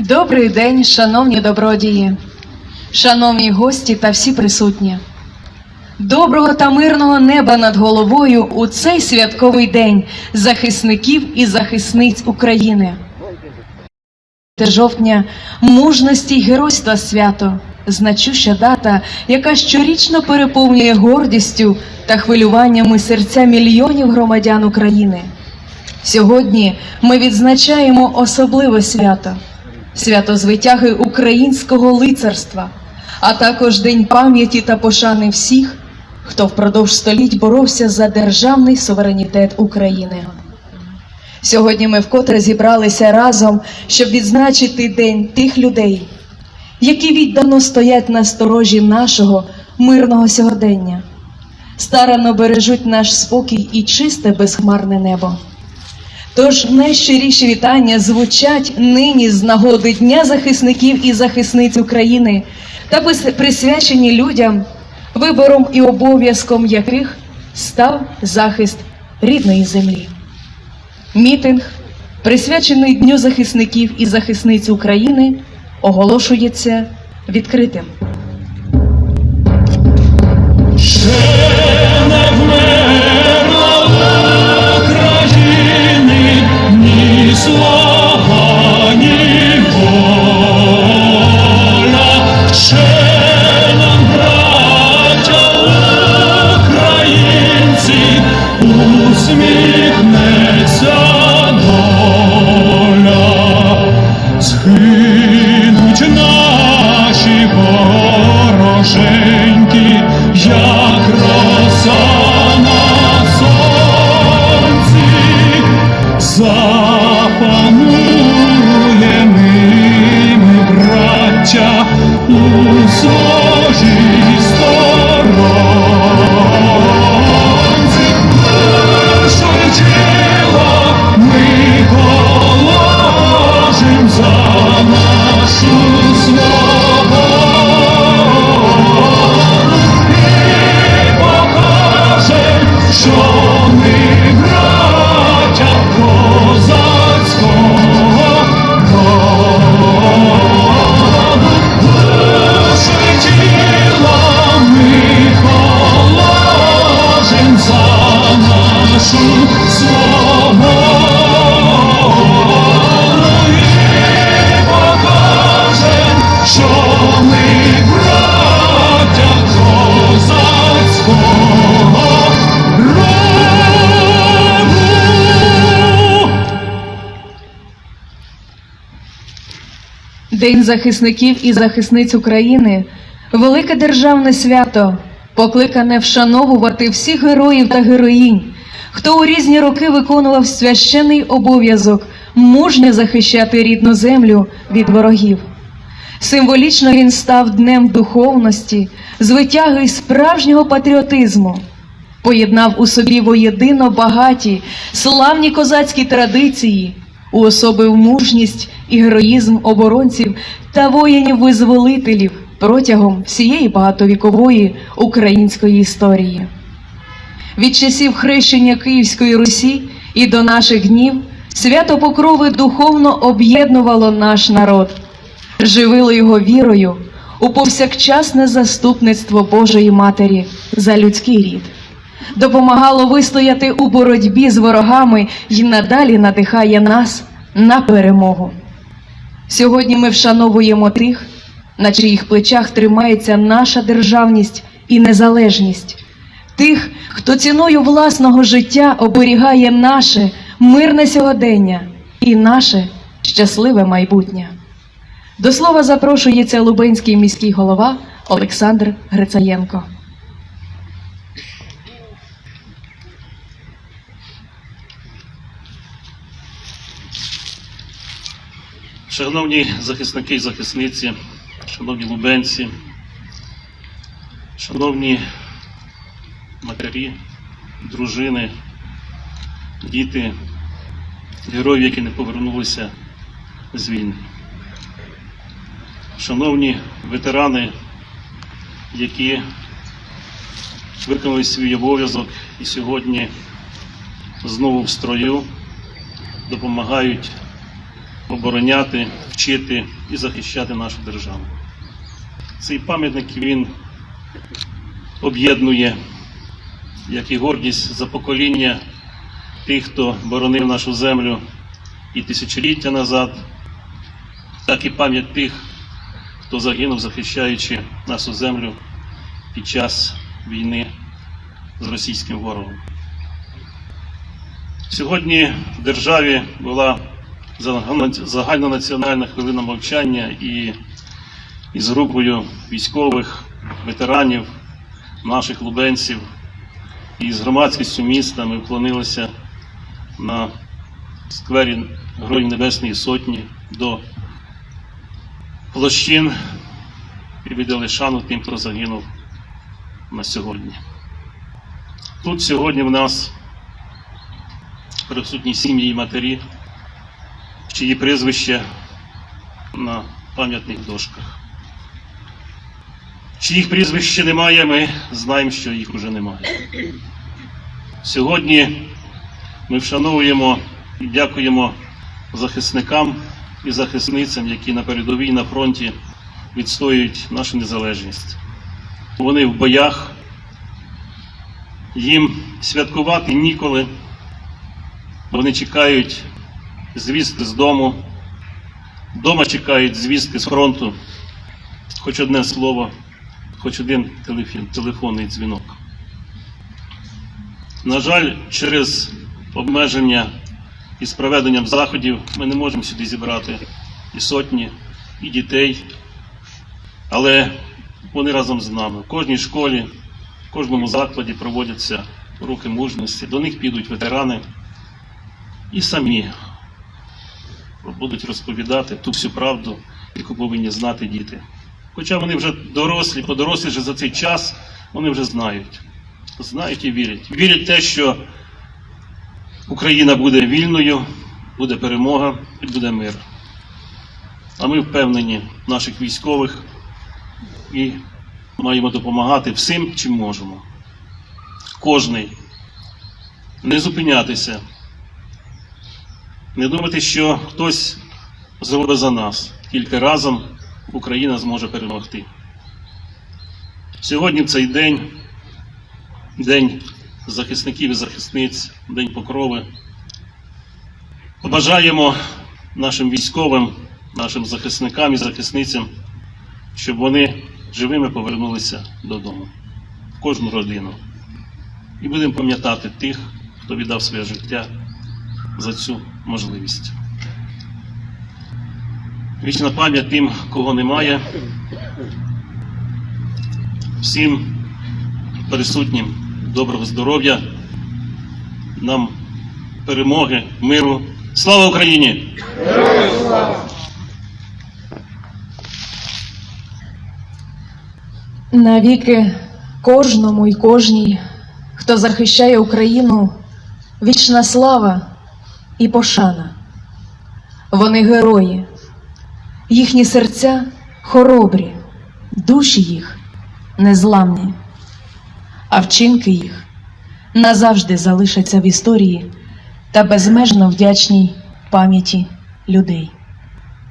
Добрий день, шановні добродії, шановні гості та всі присутні. Доброго та мирного неба над головою у цей святковий день захисників і захисниць України. жовтня мужності й геройства свято, значуща дата, яка щорічно переповнює гордістю та хвилюваннями серця мільйонів громадян України. Сьогодні ми відзначаємо особливе свято свято звитяги українського лицарства, а також День пам'яті та пошани всіх, хто впродовж століть боровся за державний суверенітет України. Сьогодні ми вкотре зібралися разом, щоб відзначити День тих людей, які віддано стоять на сторожі нашого мирного сьогодення, старанно бережуть наш спокій і чисте безхмарне небо. Тож найщиріші вітання звучать нині з нагоди Дня захисників і захисниць України та присвячені людям, вибором і обов'язком яких став захист рідної землі. Мітинг, присвячений Дню захисників і захисниць України, оголошується відкритим. День захисників і захисниць України. Велике державне свято, покликане вшановувати всіх героїв та героїнь, хто у різні роки виконував священний обов'язок мужньо захищати рідну землю від ворогів. Символічно він став днем духовності, звитяги й справжнього патріотизму, поєднав у собі воєдино багаті, славні козацькі традиції, уособив мужність і героїзм оборонців та воїнів-визволителів протягом всієї багатовікової української історії. Від часів хрещення Київської Русі і до наших днів свято Покрови духовно об'єднувало наш народ, живило його вірою у повсякчасне заступництво Божої Матері за людський рід, допомагало вистояти у боротьбі з ворогами і надалі надихає нас на перемогу. Сьогодні ми вшановуємо тих, на чиїх плечах тримається наша державність і незалежність, тих, хто ціною власного життя оберігає наше мирне сьогодення і наше щасливе майбутнє. До слова запрошується Лубенський міський голова Олександр Грицаєнко. Шановні захисники і захисниці, шановні лубенці, шановні матері, дружини, діти, героїв, які не повернулися з війни. Шановні ветерани, які виконали свій обов'язок і сьогодні знову в строю допомагають обороняти, вчити і захищати нашу державу. Цей пам'ятник він об'єднує як і гордість за покоління тих, хто боронив нашу землю і тисячоліття назад, так і пам'ять тих, хто загинув, захищаючи нашу землю під час війни з російським ворогом. Сьогодні в державі була загальнонаціональна хвилина мовчання і із групою військових, ветеранів, наших лубенців і з громадськістю міста ми вклонилися на сквері Героїв Небесної Сотні до площин і віддали шану тим, хто загинув на сьогодні. Тут сьогодні в нас присутні сім'ї і матері, чиї прізвища на пам'ятних дошках. Чиїх прізвищ немає, ми знаємо, що їх уже немає. Сьогодні ми вшановуємо і дякуємо захисникам і захисницям, які на передовій на фронті відстоюють нашу незалежність. Вони в боях, їм святкувати ніколи. Вони чекають звістки з дому, вдома чекають звістки з фронту, хоч одне слово, хоч один телефон, телефонний дзвінок. На жаль, через обмеження із проведенням заходів ми не можемо сюди зібрати і сотні, і дітей, але вони разом з нами. В кожній школі, в кожному закладі проводяться рухи мужності, до них підуть ветерани. І самі будуть розповідати ту всю правду, яку повинні знати діти. Хоча вони вже дорослі, подорослі вже за цей час, вони вже знають. Знають і вірять. Вірять в те, що Україна буде вільною, буде перемога і буде мир. А ми впевнені в наших військових і маємо допомагати всім, чим можемо. Кожний не зупинятися, не думати, що хтось зробить за нас, тільки разом Україна зможе перемогти. Сьогодні цей день, день захисників і захисниць, день покрови. Побажаємо нашим військовим, нашим захисникам і захисницям, щоб вони живими повернулися додому, в кожну родину. І будемо пам'ятати тих, хто віддав своє життя за цю можливість. Вічна пам'ять тим, кого немає. Всім присутнім доброго здоров'я, нам перемоги, миру. Слава Україні! Навіки кожному і кожній, хто захищає Україну, вічна слава і пошана. Вони герої, їхні серця хоробрі, душі їх незламні, а вчинки їх назавжди залишаться в історії та безмежно вдячній пам'яті людей.